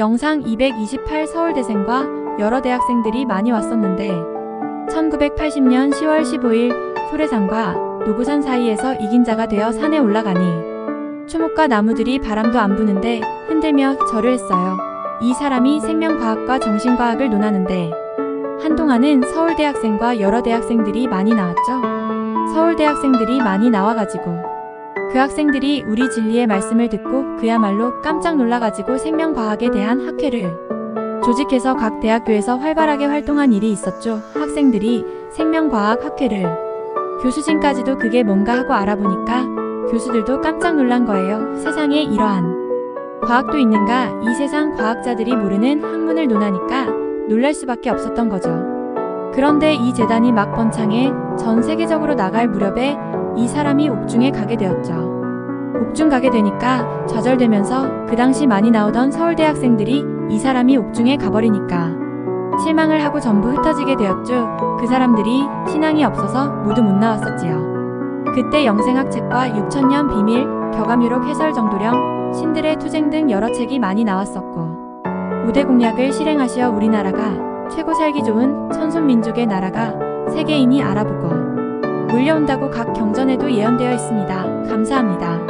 영상 228 서울대생과 여러 대학생들이 많이 왔었는데 1980년 10월 15일 소래산과 노부산 사이에서 이긴 자가 되어 산에 올라가니 추목과 나무들이 바람도 안 부는데 흔들며 절을 했어요. 이 사람이 생명과학과 정신과학을 논하는데 한동안은 서울대학생과 여러 대학생들이 많이 나왔죠. 서울대학생들이 많이 나와가지고 그 학생들이 우리 진리의 말씀을 듣고 그야말로 깜짝 놀라가지고 생명과학에 대한 학회를 조직해서 각 대학교에서 활발하게 활동한 일이 있었죠. 학생들이 생명과학 학회를 교수진까지도 그게 뭔가 하고 알아보니까 교수들도 깜짝 놀란 거예요. 세상에 이러한 과학도 있는가 이 세상 과학자들이 모르는 학문을 논하니까 놀랄 수밖에 없었던 거죠. 그런데 이 재단이 막 번창해 전 세계적으로 나갈 무렵에 이 사람이 옥중에 가게 되었죠. 옥중 가게 되니까 좌절되면서 그 당시 많이 나오던 서울대 학생들이 이 사람이 옥중에 가버리니까 실망을 하고 전부 흩어지게 되었죠. 그 사람들이 신앙이 없어서 모두 못 나왔었지요. 그때 영생학 책과 6천년 비밀, 격암유록 해설 정도령 신들의 투쟁 등 여러 책이 많이 나왔었고 우대 공약을 실행하시어 우리나라가 최고 살기 좋은 천손민족의 나라가 세계인이 알아보고 물려온다고 각 경전에도 예언되어 있습니다. 감사합니다.